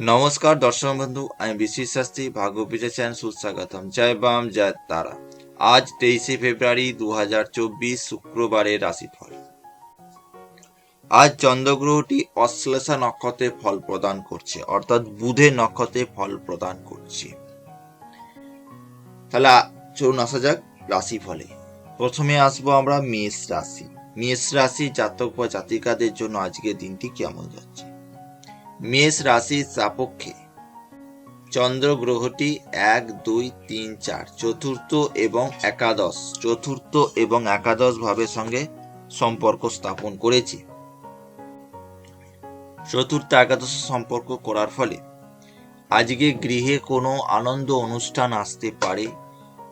নমস্কার, দর্শক বন্ধু, আমি বিশ্বজিৎ শাস্ত্রী ভাগ্য বিজয় চ্যানেল সুস্বাগতম। জয় বাম, জয় তারা। আজ তেইশে ফেব্রুয়ারি দু হাজার চব্বিশ শুক্রবারের রাশিফল। আজ চন্দ্রগ্রহটি অশ্লেষা নক্ষত্রে ফল প্রদান করছে, অর্থাৎ বুধের নক্ষত্রে ফল প্রদান করছে। তাহলে চলুন আসা যাক রাশিফলে। প্রথমে আসব আমরা মেষ রাশি। মেষ রাশি জাতক বা জাতিকাদের জন্য আজকের দিনটি কেমন যাচ্ছে? মেষ রাশির সাপক্ষে চন্দ্র গ্রহটি এক, দুই, তিন, চার, চতুর্থ এবং একাদশ, চতুর্থ এবং একাদশ ভাবের সঙ্গে সম্পর্ক স্থাপন করেছে। চতুর্থ, একাদশ সম্পর্ক করার ফলে আজকে গৃহে কোনো আনন্দ অনুষ্ঠান আসতে পারে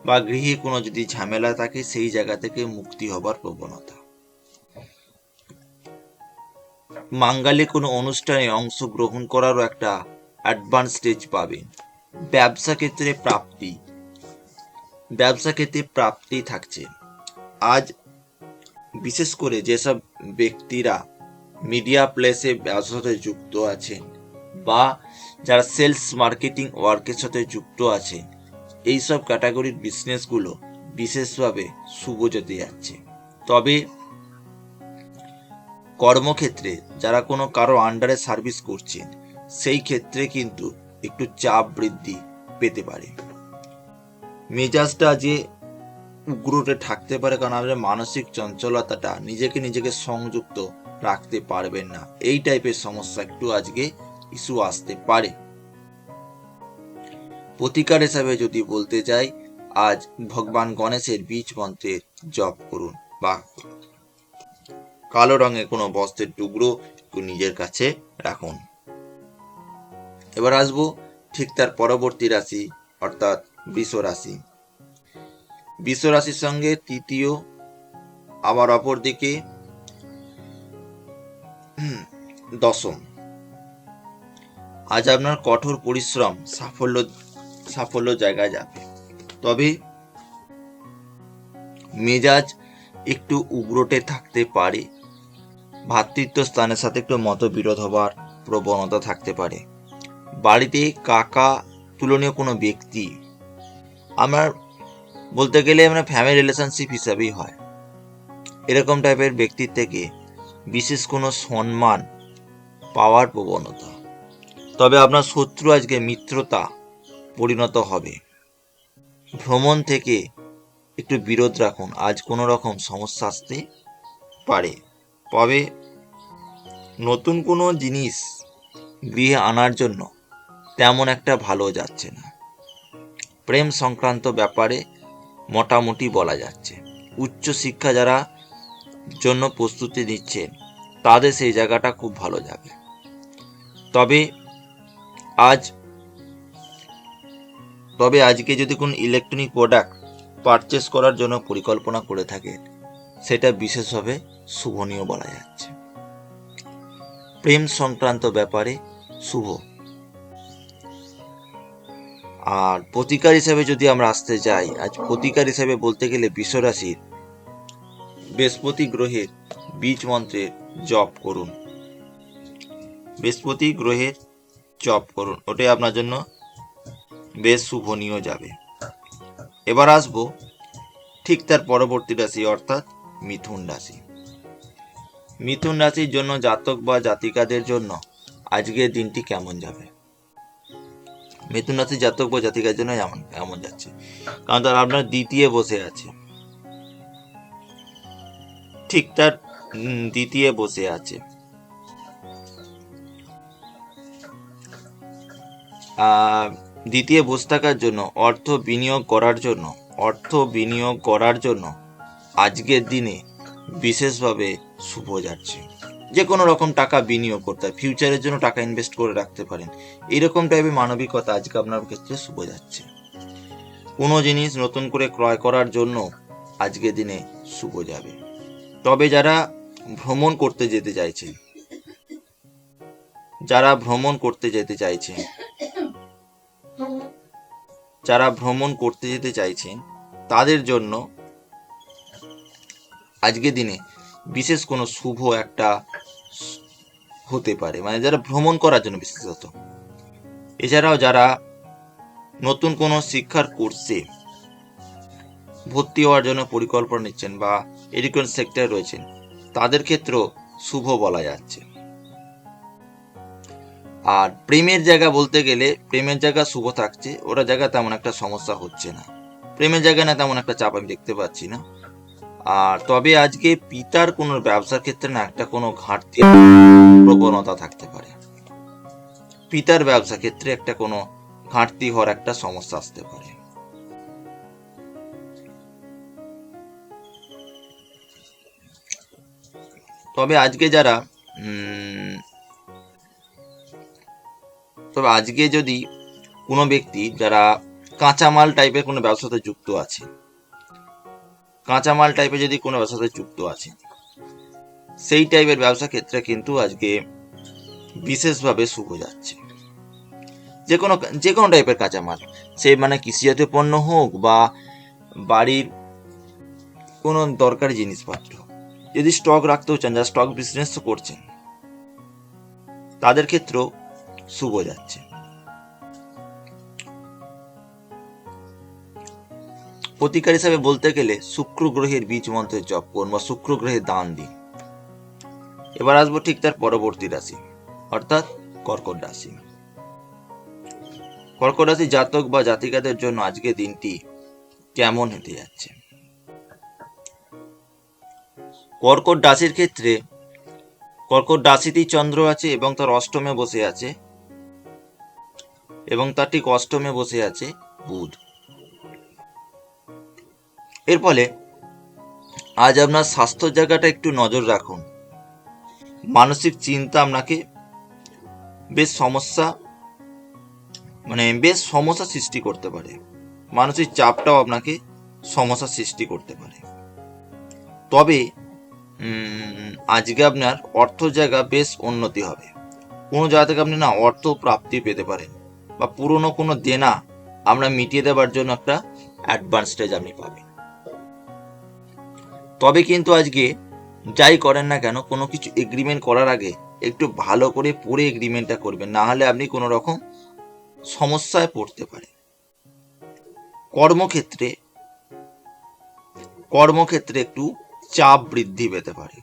বা গৃহে কোনো যদি ঝামেলা থাকে, সেই জায়গা থেকে মুক্তি হবার প্রবণতা। মাঙ্গালে কোনো অনুষ্ঠানে অংশগ্রহণ করারও একটা অ্যাডভান্স স্টেজ পাবেন ব্যবসা ক্ষেত্রে প্রাপ্তি। ব্যবসা ক্ষেত্রে প্রাপ্তি থাকছে। আজ বিশেষ করে যেসব ব্যক্তিরা মিডিয়া প্লেসে ব্যবসার সাথে যুক্ত আছেন বা যারা সেলস মার্কেটিং ওয়ার্কের সাথে যুক্ত আছেন, এইসব ক্যাটাগরির বিজনেসগুলো বিশেষভাবে শুভ যেতে যাচ্ছে। তবে কর্মক্ষেত্রে যারা কোনো কারও আন্ডারে সার্ভিস করছেন সেই ক্ষেত্রে কিন্তু একটু চাপ বৃদ্ধি পেতে পারে। মেজাজটা যে উগ্রতে থাকতে পারে কারণ আপনার মানসিক চঞ্চলতাটা নিজেকে নিজেকে সংযুক্ত রাখতে পারবেন না। এই টাইপের সমস্যা একটু আজকে ইস্যু আসতে পারে। প্রতিকার হিসাবে যদি বলতে যাই, আজ ভগবান গণেশের বীজ মন্ত্রের জপ করুন বা কালো রঙের কোনো বস্ত্রের টুকরো একটু নিজের কাছে রাখুন। এবার আসব ঠিক তার পরবর্তী রাশি অর্থাৎ বৃষ রাশি। বৃষ রাশির সঙ্গে তৃতীয় আবার অপর দিকে হুম, দশম। আজ আপনার কঠোর পরিশ্রম সাফল্য সাফল্য জায়গায় যাবে। তবে মেজাজ একটু উগ্রটে থাকতে পারে। ভাতৃত্ব স্থানের সাথে একটু মতবিরোধ হবার প্রবণতা থাকতে পারে। বাড়িতে কাকা তুলনীয় কোনো ব্যক্তি আমার বলতে গেলে আমরা ফ্যামিলি রিলেশনশিপ হিসাবেই হয়। এরকম টাইপের ব্যক্তির থেকে বিশেষ কোনো সম্মান পাওয়ার প্রবণতা। তবে আপনার শত্রু আজকে মিত্রতা পরিণত হবে। ভ্রমণ থেকে একটু বিরোধ রাখুন, আজ কোনো রকম সমস্যা আসতে পারে। তবে নতুন কোনো জিনিস গৃহে আনার জন্য তেমন একটা ভালো যাচ্ছে না। প্রেম সংক্রান্ত ব্যাপারে মোটামুটি বলা যাচ্ছে। উচ্চ শিক্ষা যারা জন্য প্রস্তুতি নিচ্ছেন, তাদের সেই জায়গাটা খুব ভালো যাবে। তবে আজ, তবে আজকে যদি কোনো ইলেকট্রনিক প্রোডাক্ট পারচেস করার জন্য পরিকল্পনা করে থাকেন সেটা বিশেষভাবে শুভনীয় বলা যাচ্ছে। প্রেম সংক্রান্ত ব্যাপারে শুভ। আর প্রতিকার হিসেবে যদি আমরা আসতে যাই, আজ প্রতিকার হিসেবে বলতে গেলে বিশ্বরাশির বৃহস্পতি গ্রহের বীজ মন্ত্রের জপ করুন। বৃহস্পতি গ্রহের জপ করুন, ওটাই আপনার জন্য বেশ শুভনীয় যাবে। এবার আসব ঠিক তার পরবর্তী রাশি, অর্থাৎ মিথুন রাশি। মিথুন রাশির জন্য জাতক বা জাতিকাদের জন্য আজকের দিনটি কেমন যাবে? মিথুন রাশির জাতক বা জাতিকার জন্য এমন কেমন যাচ্ছে। কারণ তার আপনার দ্বিতীয় বসে আছে। ঠিক তার দ্বিতীয় বসে আছে। দ্বিতীয় বসে থাকার জন্য অর্থ বিনিয়োগ করার জন্য, অর্থ বিনিয়োগ করার জন্য আজকের দিনে বিশেষভাবে শুভ যাচ্ছে। যে কোনো রকম টাকা বিনিয়োগ করতে হয় ফিউচারের জন্য টাকা ইনভেস্ট করে রাখতে পারেন। এইরকম টাইপের মানবিকতা আজকে আপনার ক্ষেত্রে শুভ যাচ্ছে। কোনো জিনিস নতুন করে ক্রয় করার জন্য আজকের দিনে শুভ যাবে। তবে যারা ভ্রমণ করতে যেতে চাইছেন, যারা ভ্রমণ করতে যেতে চাইছেন, যারা ভ্রমণ করতে যেতে চাইছেন, তাদের জন্য আজকের দিনে বিশেষ কোনো শুভ একটা হতে পারে। মানে যারা ভ্রমণ করার জন্য বিশেষত। এছাড়াও যারা নতুন কোনো শিক্ষার কোর্সে ভর্তি হওয়ার জন্য পরিকল্পনা নিচ্ছেন বা এডুকেশন সেক্টরে রয়েছেন, তাদের ক্ষেত্রেও শুভ বলা যাচ্ছে। আর প্রেমের জায়গা বলতে গেলে প্রেমের জায়গা শুভ থাকছে, ওরা জায়গা তেমন একটা সমস্যা হচ্ছে না। প্রেমের জায়গা না তেমন একটা চাপ আমি দেখতে পাচ্ছি না। আর তবে আজকে পিতার কোনো ব্যবসার ক্ষেত্রে না একটা কোনো ঘাটতি প্রবণতা থাকতে পারে। পিতার ব্যবসা ক্ষেত্রে একটা কোনো ঘাটতি হওয়ার একটা সমস্যা আসতে পারে। তবে আজকে যারা তবে আজকে যদি কোনো ব্যক্তি যারা কাঁচামাল টাইপের কোনো ব্যবসাতে যুক্ত আছে কাঁচামাল টাইপের যদি কোনো ব্যবসার সাথে যুক্ত আছে সেই টাইপের ব্যবসা ক্ষেত্রে কিন্তু আজকে বিশেষভাবে শুভ যাচ্ছে। যে কোনো যে কোনো টাইপের কাঁচামাল, সে মানে কৃষিজাতীয় পণ্য হোক বা বাড়ির কোনো দরকারি জিনিসপত্র, যদি স্টক রাখতেও চান, যারা স্টক বিজনেস করছেন, তাদের ক্ষেত্রেও শুভ যাচ্ছে। প্রতিকার হিসাবে বলতে গেলে শুক্র গ্রহের বীজ মন্ত্রের জপ করুন বা শুক্র গ্রহের দান দিন। এবার আসব ঠিক তার পরবর্তী রাশি, অর্থাৎ কর্কট রাশি। কর্কট রাশি জাতক বা জাতিকাদের জন্য আজকে দিনটি কেমন হতে যাচ্ছে? কর্কট রাশির ক্ষেত্রে কর্কট রাশিতেই চন্দ্র আছে এবং তার অষ্টমে বসে আছে এবং তার ঠিক অষ্টমে বসে আছে বুধ। এর ফলে আজ আপনার স্বাস্থ্য জায়গাটা একটু নজর রাখুন। মানসিক চিন্তা আপনাকে বেশ সমস্যা মানে বেশ সমস্যা সৃষ্টি করতে পারে। মানসিক চাপটাও আপনাকে সমস্যা সৃষ্টি করতে পারে। তবে আজকে আপনার অর্থ জায়গা বেশ উন্নতি হবে। কোনো জায়গা থেকে আপনি না অর্থ প্রাপ্তি পেতে পারেন বা পুরনো কোনো দেনা আমরা মিটিয়ে দেওয়ার জন্য একটা অ্যাডভান্স স্টেজ আপনি পাবেন। তবে কিন্তু আজকে যাই করেন না কেন, কোনো কিছু এগ্রিমেন্ট করার আগে একটু ভালো করে পড়ে এগ্রিমেন্টটা করবেন, না হলে আপনি কোনো রকম সমস্যায় পড়তে পারেন। কর্মক্ষেত্রে কর্মক্ষেত্রে একটু চাপ বৃদ্ধি পেতে পারে।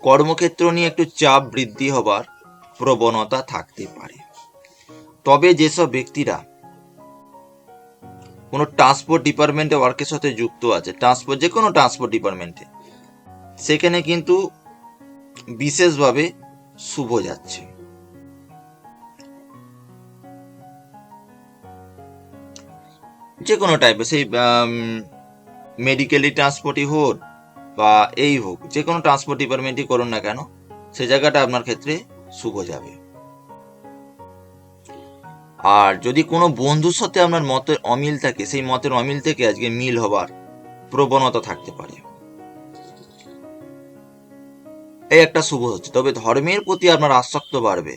কর্মক্ষেত্র নিয়ে একটু চাপ বৃদ্ধি হবার প্রবণতা থাকতে পারে। তবে যেসব ব্যক্তিরা কোনো ট্রান্সপোর্ট ডিপার্টমেন্টে ওয়ার্কের সাথে যুক্ত আছে ট্রান্সপোর্ট যে কোনো ট্রান্সপোর্ট ডিপার্টমেন্টে সেখানে কিন্তু বিশেষভাবে শুভ যাচ্ছে। যে কোনো টাইপের সেই মেডিকেলি ট্রান্সপোর্টই হোক বা এই হোক যে কোনো ট্রান্সপোর্ট ডিপার্টমেন্টই করুন না কেন, সে জায়গাটা আপনার ক্ষেত্রে শুভ যাবে। আর যদি কোনো বন্ধুর সাথে আপনার মতের অমিল থাকে, সেই মতের অমিল থেকে আজকে মিল হবার প্রবণতা থাকতে পারে। এই একটা শুভ হচ্ছে। তবে ধর্মের প্রতি আপনার আসক্ত বাড়বে।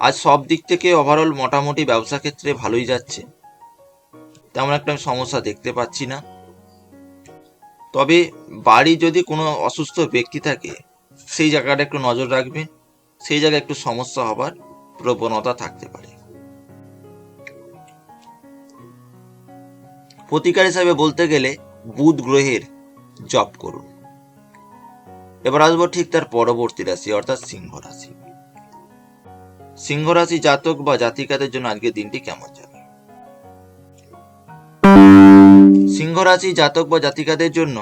আজ সব দিক থেকে ওভারঅল মোটামুটি ব্যবসা ক্ষেত্রে ভালোই যাচ্ছে। তেমন একটা আমি সমস্যা দেখতে পাচ্ছি না। তবে বাড়ি যদি কোনো অসুস্থ ব্যক্তি থাকে, সেই জায়গাটা একটু নজর রাখবেন। সেই জায়গায় একটু সমস্যা হবার প্রবণতা থাকতে পারে। প্রতিকার হিসাবে বলতে গেলে বুধ গ্রহের জপ করুন। এবার আসব ঠিক তার পরবর্তী রাশি, অর্থাৎ সিংহ রাশি। সিংহ রাশি জাতক বা জাতিকাদের জন্য আজকের দিনটি কেমন যাবে সিংহ রাশি জাতক বা জাতিকাদের জন্য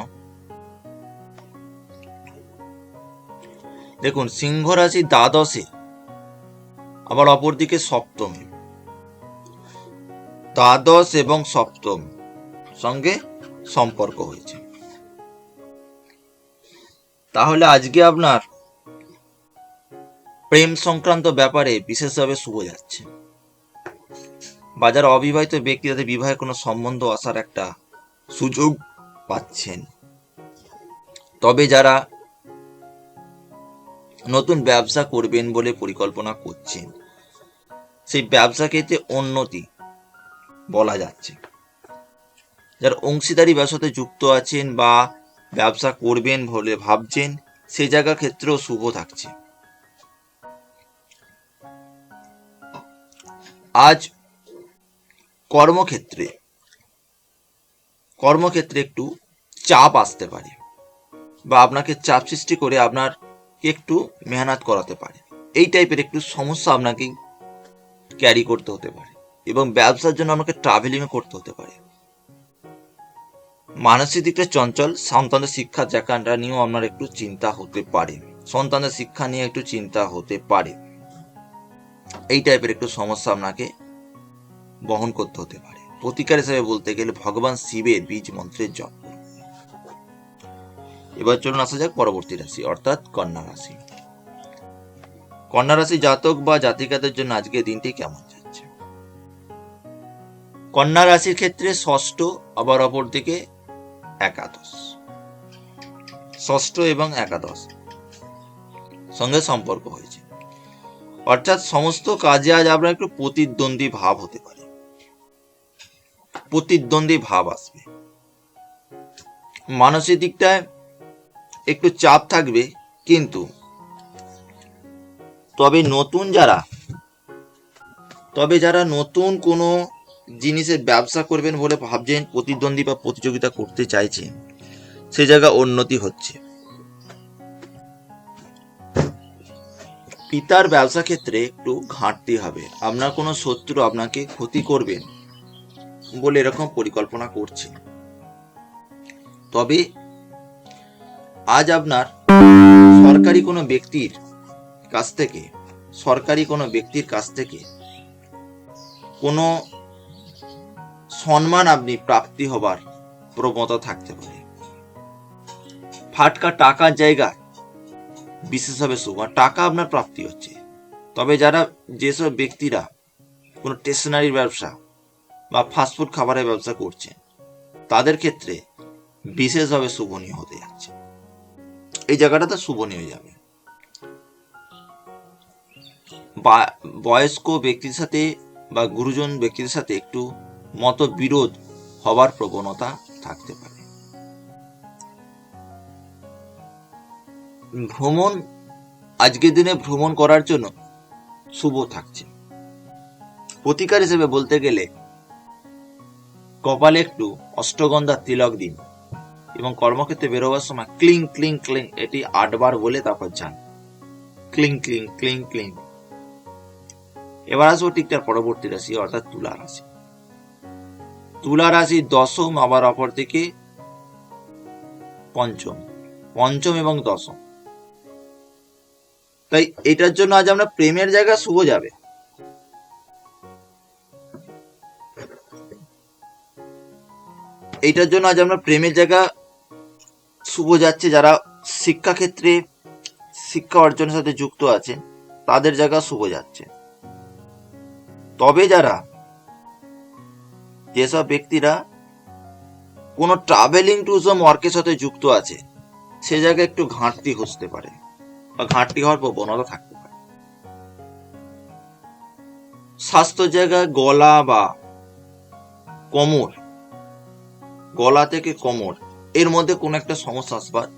দেখুন, সিংহ রাশি দ্বাদশে, আবার অপরদিকে সপ্তমে। দ্বাদশ এবং সপ্তম। সঙ্গে সম্পর্ক হয়েছে। তাহলে আজকে আপনার প্রেম সংক্রান্ত ব্যাপারে বিশেষভাবে শুভ যাচ্ছে। বাজার অবিবাহিত ব্যক্তি তাদের বিবাহে কোনো সম্বন্ধ আসার একটা সুযোগ পাচ্ছেন। তবে যারা নতুন ব্যবসা করবেন বলে পরিকল্পনা করছেন, সেই ব্যবসা ক্ষেত্রে উন্নতি বলা যাচ্ছে। যারা অংশীদারি ব্যবসাতে যুক্ত আছেন বা ব্যবসা করবেন বলে ভাবছেন, সে জায়গার ক্ষেত্রেও শুভ থাকছে। আজ কর্মক্ষেত্রে কর্মক্ষেত্রে একটু চাপ আসতে পারে বা আপনাকে চাপ সৃষ্টি করে আপনার একটু মেহনত করাতে পারে। এই টাইপের একটু সমস্যা আপনাকে ক্যারি করতে হতে পারে এবং ব্যবসার জন্য আপনাকে ট্রাভেলিংও করতে হতে পারে। মানসিক দিকটা চঞ্চল, সন্তানের শিক্ষার জায়গাটা নিয়েও আপনার একটু চিন্তা হতে পারে। সন্তানের শিক্ষা নিয়ে একটু চিন্তা হতে পারে। এই টাইপের একটু সমস্যা আপনাকে বহন করতে হতে পারে। প্রতিকার হিসেবে বলতে গেলে ভগবান শিবের বীজ মন্ত্রের জপ এবার চলুন আসা যাক পরবর্তী রাশি, অর্থাৎ কন্যা রাশি। কন্যা রাশি জাতক বা জাতিকাদের জন্য আজকের দিনটি কেমন যাচ্ছে? কন্যা রাশির ক্ষেত্রে ষষ্ঠ, আবার অপর দিকে একাদশ। ষষ্ঠ এবং একাদশ সঙ্গে সম্পর্ক হয়েছে। অর্থাৎ সমস্ত কাজে আজ আপনার একটু প্রতিদ্বন্দ্বী ভাব হতে পারে। প্রতিদ্বন্দ্বী ভাব আসবে। মানসিক দিকটায় একটু চাপ থাকবে, কিন্তু তবে নতুন যারা, তবে যারা নতুন কোনো জিনিসের ব্যবসা করবেন বলে ভাবছেন, প্রতিদ্বন্দ্বী বা প্রতিযোগিতা করতে চাইছেন সে জায়গা উন্নতি হচ্ছে। পিতার ব্যবসা ক্ষেত্রে একটু ঘাটতি হবে। আপনার কোনো শত্রু আপনাকে ক্ষতি করবেন বলে এরকম পরিকল্পনা করছে। তবে আজ আপনার সরকারি কোনো ব্যক্তির কাছ থেকে, সরকারি কোনো ব্যক্তির কাছ থেকে কোনো সম্মান আপনি প্রাপ্তি হবার প্রবণতা থাকতে পারে। ফাটকা টাকার জায়গায় বিশেষভাবে শুভ। টাকা আপনার প্রাপ্তি হচ্ছে। তবে যারা যেসব ব্যক্তিরা কোনো স্টেশনারির ব্যবসা বা ফাস্টফুড খাবারের ব্যবসা করছেন, তাদের ক্ষেত্রে বিশেষভাবে শুভনীয় হতে যাচ্ছে। এই জায়গাটাতে শুভনীয় হয়ে যাবে। বয়স্ক ব্যক্তির সাথে বা গুরুজন ব্যক্তির সাথে একটু মতবিরোধ হবার প্রবণতা থাকতে পারে। ভ্রমণ, আজকের দিনে ভ্রমণ করার জন্য শুভ থাকছে। প্রতিকার হিসেবে বলতে গেলে, কপালে একটু অষ্টগন্ধা তিলক দিন এবং কর্মক্ষেত্রে বেরোবার সময় ক্লিং ক্লিং ক্লিং, এটি আটবার বলে তারপর যান। ক্লিং ক্লিং ক্লিং ক্লিং। এবার আসব ঠিক তার পরবর্তী রাশি, অর্থাৎ তুলা রাশি। তুলা রাশি দশম আবার অপর দিকে পঞ্চম। পঞ্চম এবং দশম। তাই এটার জন্য আজ আমরা প্রেমের জায়গা শুভ যাবে। এইটার জন্য আজ আমরা প্রেমের জায়গা শুভ যাচ্ছে যারা শিক্ষাক্ষেত্রে শিক্ষা অর্জনের সাথে যুক্ত আছেন, তাদের জায়গা শুভ যাচ্ছে। তবে যারা যেসব ব্যক্তিরা কোনো ট্রাভেলিং ট্যুরিজম ওয়ার্কের সাথে যুক্ত আছে, সে জায়গায় একটু ঘাটতি হতে পারে বা ঘাটতি হওয়ার প্রবণতা থাকতে পারে। স্বাস্থ্য জায়গায় গলা বা কোমর, গলা থেকে কোমর, এর মধ্যে কোনো একটা সমস্যা আসবার,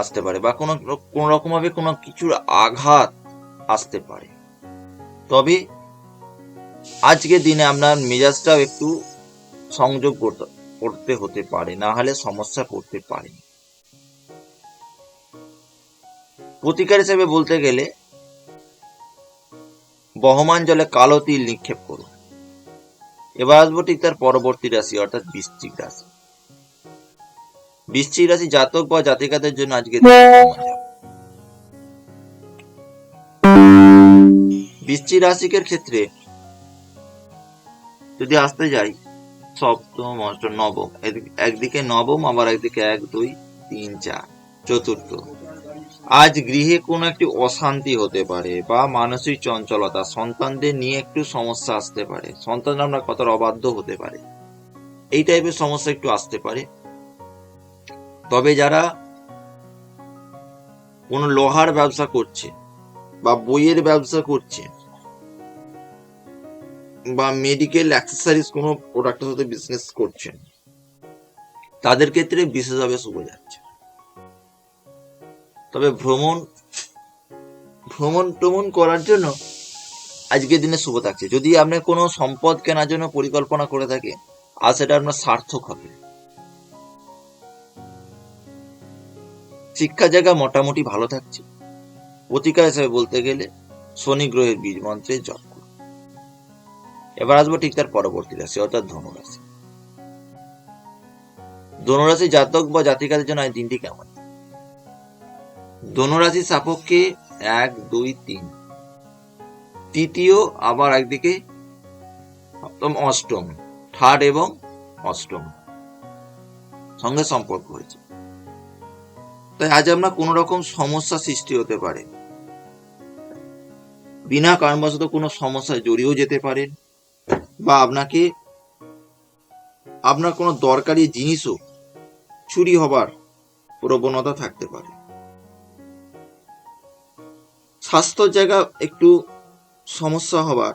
আসতে পারে বা কোনো কোনো রকম ভাবে কোনো কিছুর আঘাত আসতে পারে। তবে আজকের দিনে আপনার মেজাজটাও একটু সংযোগ করতে হতে পারে, না হলে সমস্যা পড়তে পারে প্রতিকার হিসেবে বলতে গেলে, বহমান জলে কালো তিল নিক্ষেপ করুন। এবার আসব ঠিক তার পরবর্তী রাশি, অর্থাৎ বৃশ্চিক রাশি। বৃশ্চিক রাশি জাতক বা জাতিকাদের জন্য আজকে বৃশ্চিক রাশিকের ক্ষেত্রে যদি আসতে যাই, সপ্তম, অষ্টম, নবম একদিকে নবম, আবার একদিকে এক, দুই, তিন, চার, চতুর্থ। আজ গৃহে কোনো একটি অশান্তি হতে পারে বা মানসিক চঞ্চলতা সন্তানদের নিয়ে একটু সমস্যা আসতে পারে। সন্তান আমরা কথার অবাধ্য হতে পারে। এই টাইপের সমস্যা একটু আসতে পারে। তবে যারা কোনো লোহার ব্যবসা করছে বা বইয়ের ব্যবসা করছে বা মেডিকেল অ্যাক্সেসরিজ কোনো প্রোডাক্টের সাথে বিজনেস করছেন তাদের ক্ষেত্রে বিশেষভাবে শুভ যাচ্ছে। তবে ভ্রমণ ভ্রমণ টমন করার জন্য আজকের দিনে শুভ থাকছে। যদি আপনি কোনো সম্পদ কেনার জন্য পরিকল্পনা করে থাকেন আর সেটা আপনার সার্থক হবে। শিক্ষা জায়গা মোটামুটি ভালো থাকছে। প্রতিকার হিসেবে বলতে গেলে শনি গ্রহের বীজ মন্ত্রের করুন এবার আসব ঠিক তার পরবর্তী রাশি, অর্থাৎ ধনুরাশি। ধনুরাশি জাতক বা জাতিকাদের জন্য দিনটি কেমন? ধনুরাশি সাপক্ষে এক, দুই, তিন। তৃতীয় আবার একদিকে অষ্টম থার্ড এবং অষ্টম সঙ্গে সম্পর্ক হয়েছে। তাই আজ আপনার কোন রকম সমস্যা সৃষ্টি হতে পারে। বিনা কারণবশত কোনো সমস্যায় জড়িয়েও যেতে পারেন। বা আপনাকে আপনার কোনো দরকারি জিনিসও চুরি হবার প্রবণতা থাকতে পারে। স্বাস্থ্য জায়গা একটু সমস্যা হবার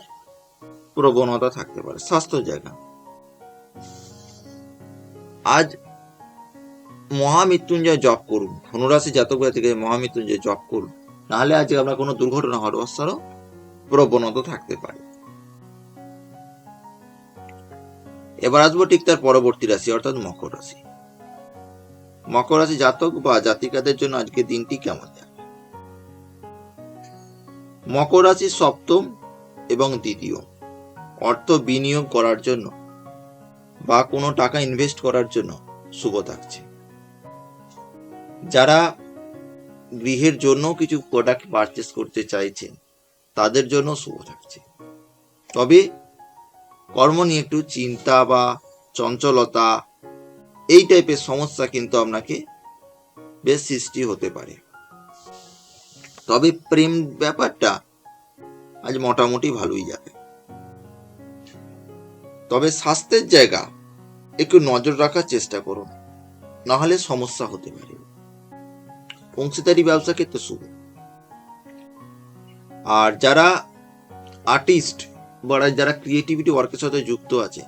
প্রবণতা থাকতে পারে স্বাস্থ্য জায়গা। আজ মহামৃত্যুঞ্জয় জপ করুন, ধনুরাশি জাতক থেকে মহামৃত্যুঞ্জয় জপ করুন, নাহলে আজকে আপনার কোনো দুর্ঘটনা হওয়ার অবস্থারও প্রবণতা থাকতে পারে। এবার আসব ঠিক তার পরবর্তী রাশি, অর্থাৎ মকর রাশি। মকর রাশি জাতক বা জাতিকাদের জন্য আজকে দিনটি কেমন যাবে মকর রাশি সপ্তম এবং দ্বিতীয়। অর্থ বিনিয়োগ করার জন্য বা কোনো টাকা ইনভেস্ট করার জন্য শুভ থাকছে। যারা গৃহের জন্য কিছু প্রোডাক্ট পারচেস করতে চাইছেন, তাদের জন্য শুভ থাকছে। তবে কর্ম নিয়ে একটু চিন্তা বা চঞ্চলতা, এই টাইপের সমস্যা কিন্তু আপনাকে বেশ সৃষ্টি হতে পারে। তবে প্রেম ব্যাপারটা আজ মোটামুটি ভালোই যাবে। তবে স্বাস্থ্যের জায়গা একটু নজর রাখার চেষ্টা করুন নাহলে সমস্যা হতে পারে। অংশীদারি ব্যবসা ক্ষেত্রে শুভ আর যারা আর্টিস্ট বা যারা ক্রিয়েটিভিটি ওয়ার্কের সাথে যুক্ত আছে,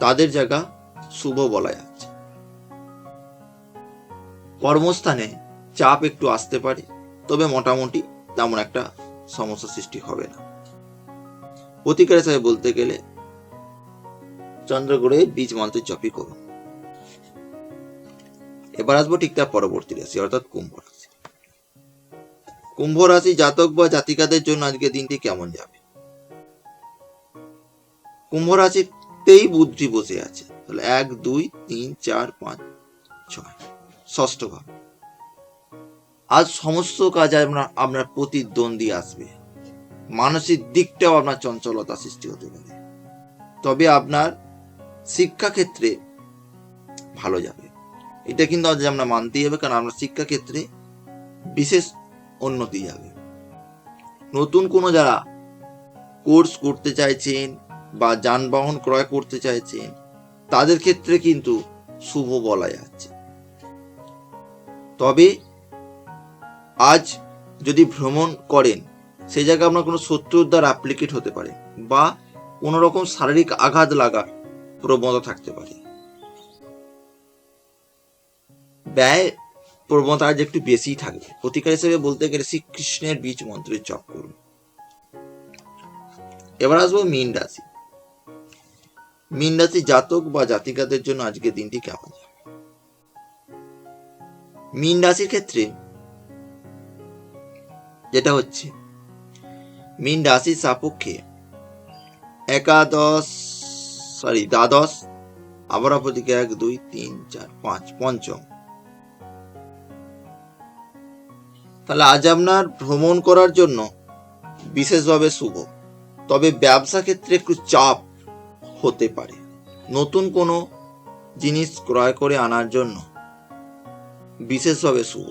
তাদের জায়গা শুভ বলা যাচ্ছে। কর্মস্থানে চাপ একটু আসতে পারে, তবে মোটামুটি তেমন একটা সমস্যা সৃষ্টি হবে না। প্রতিকার হিসাবে বলতে গেলে, চন্দ্রগ্রহে বীজ মন্ত্রের জপই করুন। এবার আসব ঠিক তার পরবর্তী রাশি, অর্থাৎ কুম্ভ রাশি। কুম্ভ রাশি জাতক বা জাতিকাদের জন্য আজকে দিনটি কেমন যাবে? কুম্ভ রাশিতেই বুদ্ধি বসে আছে। তাহলে এক, দুই, তিন, চার, পাঁচ, ছয়। ষষ্ঠ ভাব। আজ সমস্ত কাজে আপনার আপনার প্রতিদ্বন্দ্বী আসবে। মানসিক দিকটাও আপনার চঞ্চলতা সৃষ্টি হতে পারে। তবে আপনার শিক্ষাক্ষেত্রে ভালো যাবে। এটা কিন্তু আজ আমরা মানতেই হবে, কারণ আপনার শিক্ষাক্ষেত্রে বিশেষ উন্নতি যাবে। নতুন কোনো যারা কোর্স করতে চাইছেন বা যানবাহন ক্রয় করতে চাইছেন তাদের ক্ষেত্রে কিন্তু শুভ বলা যাচ্ছে তবে আজ যদি ভ্রমণ করেন সেই জায়গায় আপনার কোনো শত্রুর দ্বারা অ্যাপ্লিকেট হতে পারে বা কোনো রকম শারীরিক আঘাত লাগার প্রবণতা থাকতে পারে। ব্যয় প্রবণতা আজ একটু বেশিই থাকবে। প্রতিকার হিসেবে বলতে গেলে শ্রীকৃষ্ণের বীজ মন্ত্রের করুন। এবার আসব মীন রাশি। মীন রাশি জাতক বা জাতিকাদের জন্য আজকে দিনটি কেমন? মীন রাশির ক্ষেত্রে যেটা হচ্ছে মীন রাশির সাপেক্ষে একাদশ সরি দ্বাদশ, আবার অপরদিকে এক, দুই, তিন, চার, পাঁচ, পঞ্চম। তাহলে আজ আপনার ভ্রমণ করার জন্য বিশেষভাবে শুভ। তবে ব্যবসা ক্ষেত্রে একটু চাপ হতে পারে। নতুন কোনো জিনিস ক্রয় করে আনার জন্য। বিশেষভাবে শুভ।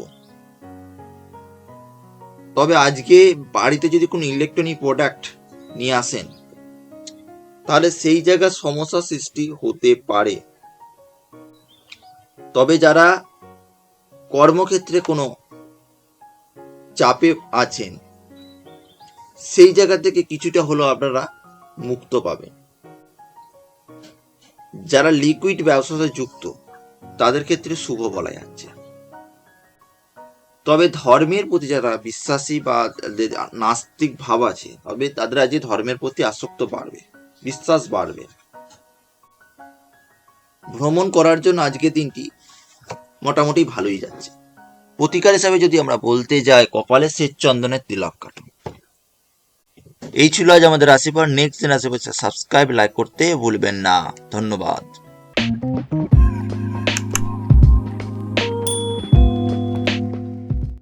তবে আজকে বাড়িতে যদি কোনো ইলেকট্রনিক প্রোডাক্ট নিয়ে আসেন, তাহলে সেই জায়গায় সমস্যা সৃষ্টি হতে পারে। তবে যারা কর্মক্ষেত্রে কোনো চাপে আছেন, সেই জায়গা থেকে কিছুটা হলেও আপনারা মুক্ত পাবেন। যারা লিকুইড ব্যবসার সাথে যুক্ত, তাদের ক্ষেত্রে শুভ বলা যাচ্ছে। তবে ধর্মের প্রতি যারা বিশ্বাসী বা নাস্তিক ভাব আছে, তবে তাদের আজকে ধর্মের প্রতি আসক্ত বাড়বে, বিশ্বাস বাড়বে। ভ্রমণ করার জন্য আজকে দিনটি মোটামুটি ভালোই যাচ্ছে। প্রতিকার হিসাবে যদি আমরা বলতে যাই, কপালে শ্বেত চন্দনের তিলক কাটুন এই ছিল আজ আমাদের রাশিফল। নেক্সট দিন রাশিফল সাবস্ক্রাইব লাইক করতে ভুলবেন না। ধন্যবাদ।